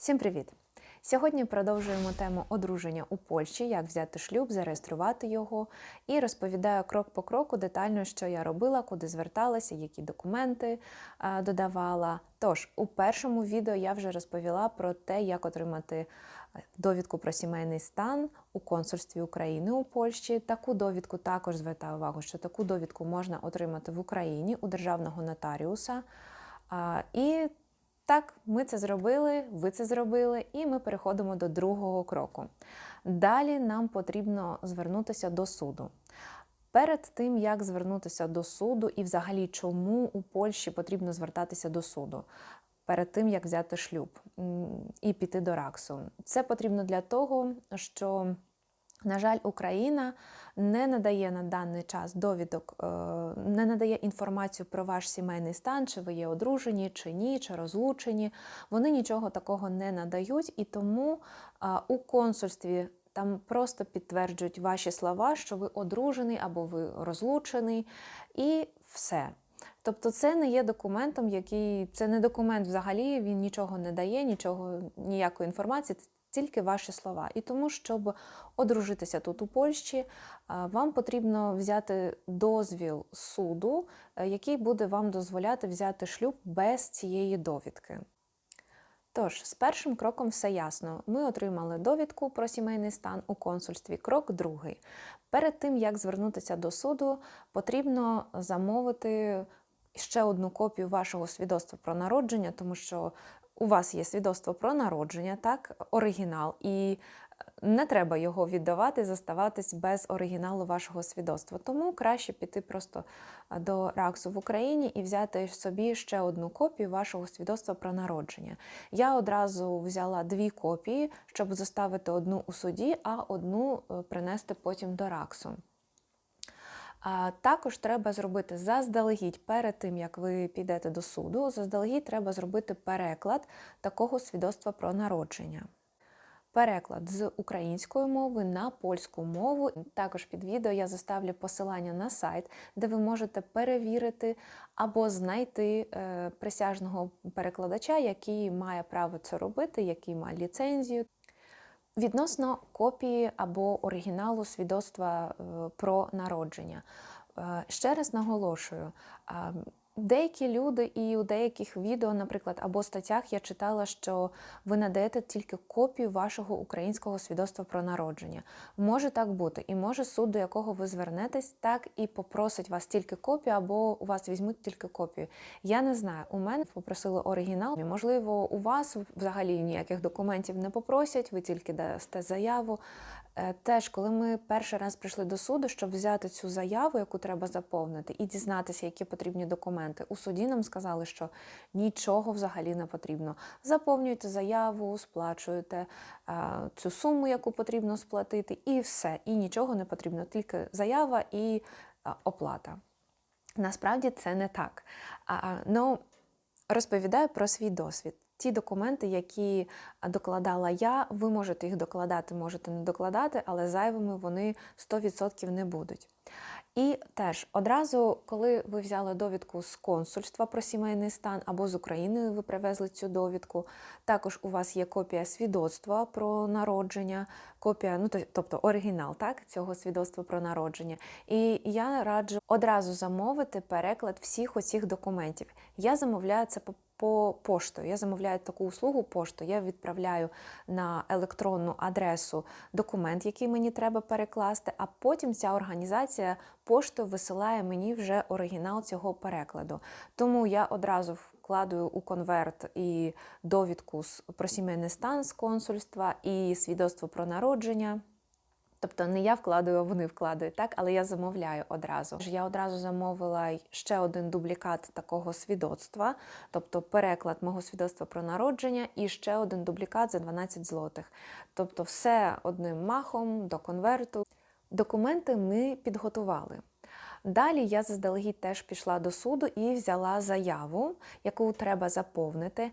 Всім привіт! Сьогодні продовжуємо тему одруження у Польщі, як взяти шлюб, зареєструвати його, і розповідаю крок по кроку детально, що я робила, куди зверталася, які документи е, додавала. Тож, у першому відео я вже розповіла про те, як отримати е, довідку про сімейний стан у консульстві України у Польщі. Таку довідку також звертаю увагу, що таку довідку можна отримати в Україні у державного нотаріуса. І так, ми це зробили, ви це зробили, і ми переходимо до другого кроку. Далі нам потрібно звернутися до суду. Перед тим, як звернутися до суду, і взагалі чому у Польщі потрібно звертатися до суду, перед тим як взяти шлюб і піти до РАКСу, це потрібно для того, що на жаль, Україна не надає на даний час довідок, е, не надає інформацію про ваш сімейний стан, чи ви є одружені, чи ні, чи розлучені. Вони нічого такого не надають, і тому у консульстві там просто підтверджують ваші слова, що ви одружений або ви розлучений, і все. Тобто це не є документом, який це не документ взагалі, він нічого не дає, нічого, ніякої інформації, тільки ваші слова. І тому, щоб одружитися тут у Польщі, вам потрібно взяти дозвіл суду, е, який буде вам дозволяти взяти шлюб без цієї довідки. Тож, з першим кроком все ясно. Ми отримали довідку про сімейний стан у консульстві. Крок другий. Перед тим, як звернутися до суду, потрібно замовити ще одну копію вашого свідоцтва про народження, тому що у вас є свідоцтво про народження, так, оригінал, і не треба його віддавати, заставатись без оригіналу вашого свідоцтва. Тому краще піти просто до РАКСу в Україні і взяти собі ще одну копію вашого свідоцтва про народження. Я одразу взяла дві копії, щоб заставити одну у суді, а одну е, принести потім до РАКСу. А також треба зробити заздалегідь перед тим, як ви підете до суду, заздалегідь треба зробити переклад такого свідоцтва про народження. Переклад з української мови на польську мову. Також під відео я заставлю посилання на сайт, де ви можете перевірити або знайти е, присяжного перекладача, який має право це робити, який має ліцензію. Відносно копії або оригіналу свідоцтва е, про народження. Е, Ще раз наголошую, деякі люди і у деяких відео, наприклад, або статтях я читала, що ви надаєте тільки копію вашого українського свідоцтва про народження. Може так бути, і може суд, до якого ви звернетесь, так і попросить вас тільки копію, або у вас візьмуть тільки копію. Я не знаю. У мене попросили оригінал. Можливо, у вас взагалі ніяких документів не попросять, ви тільки дасте заяву. Е, Теж, коли ми перший раз прийшли до суду, щоб взяти цю заяву, яку треба заповнити, і дізнатися, які потрібні документи, у суді нам сказали, що нічого взагалі не потрібно. Заповнюєте заяву, сплачуєте е, цю суму, яку потрібно сплатити, і все. І нічого не потрібно, тільки заява і е, оплата. Насправді це не так. Ну, розповідаю про свій досвід. Ті документи, які докладала я, ви можете їх докладати, можете не докладати, але зайвими вони 100% не будуть. І теж одразу, коли ви взяли довідку з консульства про сімейний стан або з України ви привезли цю довідку, також у вас є копія свідоцтва про народження, копія, ну тобто оригінал так, цього свідоцтва про народження. І я раджу одразу замовити переклад всіх оцих документів. Я замовляю це по по поштою. Я замовляю таку услугу пошту. Я відправляю на електронну адресу документ, який мені треба перекласти, а потім ця організація поштою висилає мені вже оригінал цього перекладу. Тому я одразу вкладую у конверт і довідку про сімейний стан з консульства, і свідоцтво про народження. Тобто не я вкладаю, а вони вкладають, так, але я замовляю одразу. Я одразу замовила ще один дублікат такого свідоцтва, тобто переклад мого свідоцтва про народження, і ще один дублікат за 12 злотих. Тобто, все одним махом до конверту. Документи ми підготували. Далі я заздалегідь теж пішла до суду і взяла заяву, яку треба заповнити.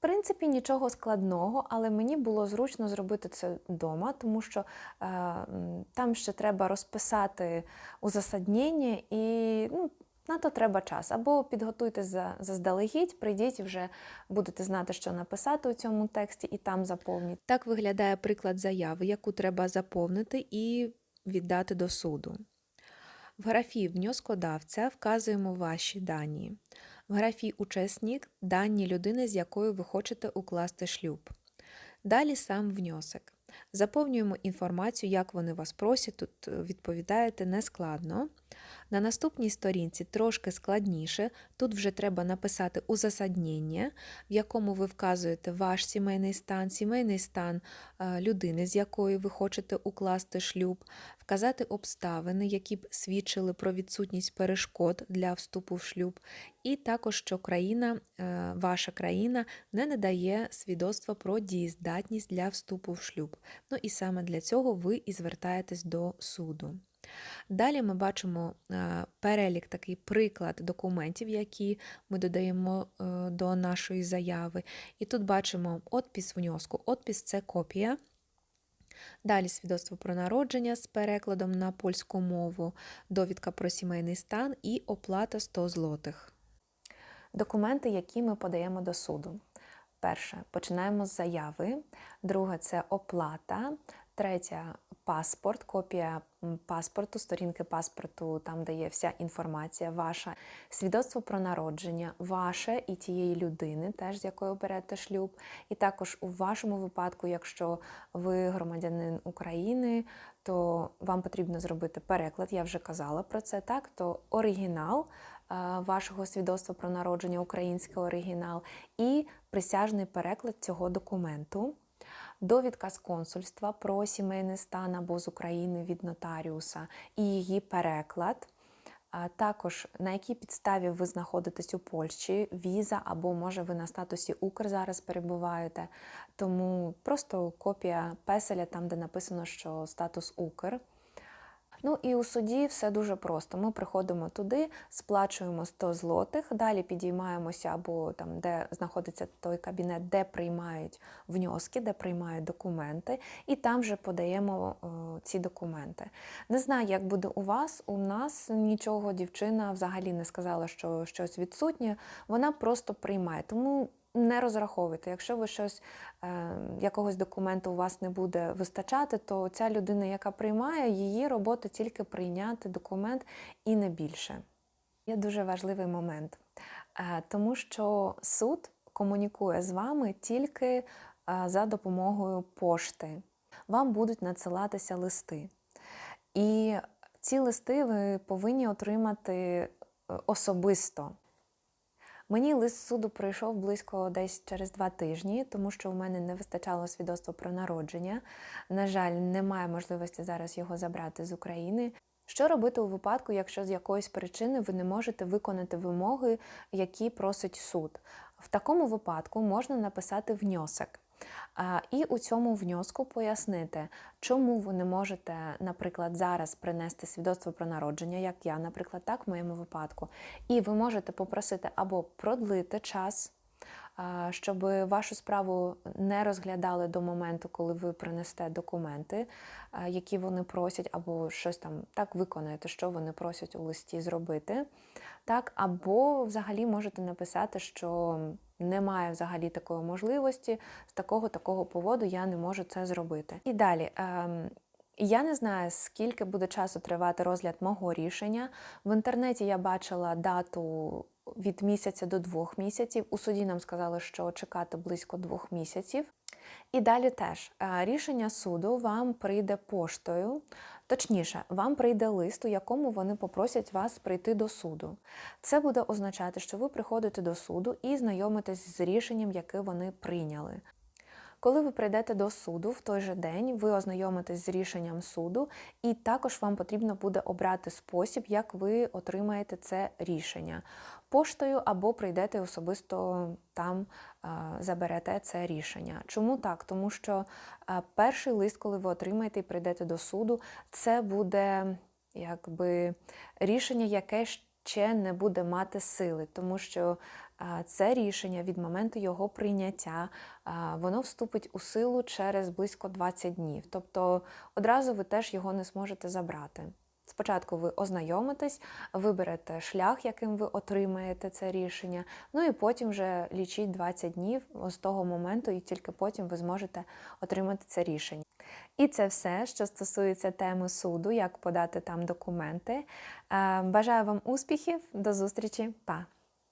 Принципі, нічого складного, але мені було зручно зробити це вдома, тому що е, там ще треба розписати узасаднення і ну, На то треба час. Або підготуйте за- заздалегідь, прийдіть вже будете знати, що написати у цьому тексті, і там заповніть. Так виглядає приклад заяви, яку треба заповнити і віддати до суду. В графі внескодавця вказуємо ваші дані. В графі учасник дані людини, з якою ви хочете укласти шлюб. Далі сам внесок. Заповнюємо інформацію, як вони вас просять, тут е, відповідаєте нескладно. На наступній сторінці трошки складніше. Тут вже треба написати узасаднення, в якому ви вказуєте ваш сімейний стан, сімейний стан е, людини, з якою ви хочете укласти шлюб, вказати обставини, які б свідчили про відсутність перешкод для вступу в шлюб, і також, що країна, е, ваша країна не надає свідоцтва про дієздатність для вступу в шлюб. Ну і саме для цього ви і звертаєтесь до суду. Далі ми бачимо е, перелік, такий приклад документів, які ми додаємо е, до нашої заяви. І тут бачимо отпис внеску. Отпис це копія. Далі свідоцтво про народження з перекладом на польську мову, довідка про сімейний стан і оплата 100 злотих. Документи, які ми подаємо до суду. Перше, починаємо з заяви. Друге це оплата. Третє паспорт, копія паспорту, сторінки паспорту, там де є вся інформація ваша, свідоцтво про народження, ваше і тієї людини, теж з якою берете шлюб. І також у вашому випадку, якщо ви громадянин України, то вам потрібно зробити переклад. Я вже казала про це. Так, то оригінал е, вашого свідоцтва про народження, український оригінал, і присяжний переклад цього документу довідка з консульства про сімейний стан або з України від нотаріуса і її переклад. А Також на якій підставі ви знаходитесь у Польщі, віза, або може ви на статусі Укр зараз перебуваєте. Тому просто копія песеля, там де написано, що статус Укр. Ну і у суді все дуже просто. Ми приходимо туди, сплачуємо 100 злотих, далі підіймаємося або там, де знаходиться той кабінет, де приймають внески, де приймають документи, і там вже подаємо о, ці документи. Не знаю, як буде у вас. У нас нічого дівчина взагалі не сказала, що щось відсутнє. Вона просто приймає. Тому не розраховуйте. Якщо ви щось е, якогось документу у вас не буде вистачати, то ця людина, яка приймає, її робота тільки прийняти документ і не більше. Є дуже важливий момент, е, тому що суд комунікує з вами тільки е, за допомогою пошти. Вам будуть надсилатися листи. І ці листи ви повинні отримати е, особисто. Мені лист суду прийшов близько десь через два тижні, тому що у мене не вистачало свідоцтва про народження. На жаль, немає можливості зараз його забрати з України. Що робити у випадку, якщо з якоїсь причини ви не можете виконати вимоги, які просить суд? В такому випадку можна написати внесок. І у цьому внеску пояснити, чому ви не можете, наприклад, зараз принести свідоцтво про народження, як я, наприклад, так в моєму випадку. І ви можете попросити або продлити час, щоб вашу справу не розглядали до моменту, коли ви принесете документи, які вони просять, або щось там так виконаєте, що вони просять у листі зробити. Так, або взагалі можете написати, що немає взагалі такої можливості, з такого такого поводу я не можу це зробити. І далі. Ем, я не знаю, скільки буде часу тривати розгляд мого рішення. В інтернеті я бачила дату від місяця до двох місяців. У суді нам сказали, що чекати близько двох місяців. І далі теж е, рішення суду вам прийде поштою. Точніше, вам прийде лист, у якому вони попросять вас прийти до суду. Це буде означати, що ви приходите до суду і знайомитесь з рішенням, яке вони прийняли. Коли ви прийдете до суду в той же день, ви ознайомитесь з рішенням суду, і також вам потрібно буде обрати спосіб, як ви отримаєте це рішення поштою або прийдете особисто там, заберете це рішення. Чому так? Тому що перший лист, коли ви отримаєте і прийдете до суду, це буде якби рішення, яке ще не буде мати сили, тому що це рішення від моменту його прийняття, воно вступить у силу через близько 20 днів. Тобто одразу ви теж його не зможете забрати. Спочатку ви ознайомитесь, виберете шлях, яким ви отримаєте це рішення. Ну і потім вже лічіть 20 днів з того моменту, і тільки потім ви зможете отримати це рішення. І це все, що стосується теми суду, як подати там документи. Е, Бажаю вам успіхів, до зустрічі, па!